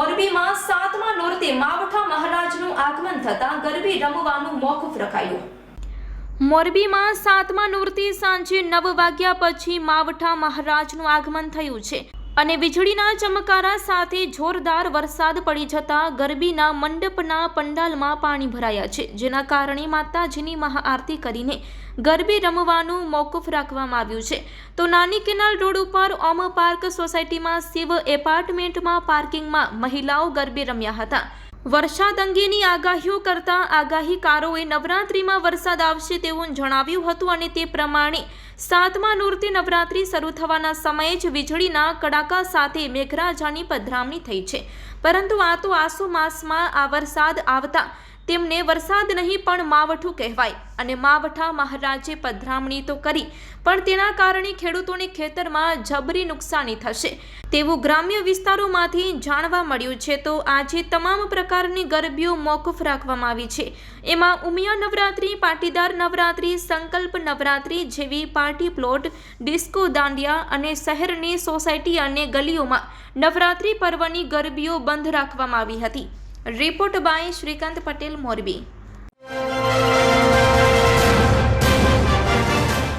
મોરબીમાં સાતમા નોરતે માવઠા મહારાજનું આગમન થતાં ગરબી રમવાનું મોકૂફ રખાયું. મોરબીમાં સાતમા નોરતે સાંજે નવ વાગ્યા પછી માવઠા મહારાજનું આગમન થયું છે. અને વીજળીના ચમકારા સાથે જોરદાર વરસાદ પડી જતા ગરબીના મંડપના પંડાલમાં પાણી ભરાયા છે. જેના કારણે માતાજીની મહાઆરતી કરીને ગરબી રમવાનું મોકૂફ રાખવામાં આવ્યું છે. તો નાની કેનાલ રોડ ઉપર ઓમ પાર્ક સોસાયટીમાં શિવ એપાર્ટમેન્ટમાં પાર્કિંગમાં મહિલાઓ ગરબે રમ્યા હતા. વરસાદ અંગેની આગાહીઓ કરતા આગાહીકારોએ નવરાત્રિમાં વરસાદ આવશે તેવું જણાવ્યું હતું અને તે પ્રમાણે સાતમા નૂર્તિ નવરાત્રિ શરૂ થવાના સમયે જ વીજળીના કડાકા સાથે મેઘરાજાની પધરામણી થઈ છે. પરંતુ આ તો આસો માસમાં આ વરસાદ આવતા તેમને વરસાદ નહીં પણ માવઠું કહેવાય અને માવઠા મહારાજે પધરામણી તો કરી, પણ તેના કારણે ખેડૂતોને ખેતરમાં જબરી નુકસાની થશે. તેવું ગ્રામ્ય વિસ્તારોમાંથી જાણવા મળ્યું છે તો આજે તમામ પ્રકારની ગરબીઓ મોકૂફ રાખવામાં આવી છે. એમાં ઉમિયા નવરાત્રિ, પાટીદાર નવરાત્રિ, સંકલ્પ નવરાત્રી જેવી પાર્ટી પ્લોટ, ડિસ્કો દાંડિયા અને શહેરની સોસાયટી અને ગલીઓમાં નવરાત્રિ પર્વની ગરબીઓ બંધ રાખવામાં આવી હતી. Report by Shrikant Patel, Morbi.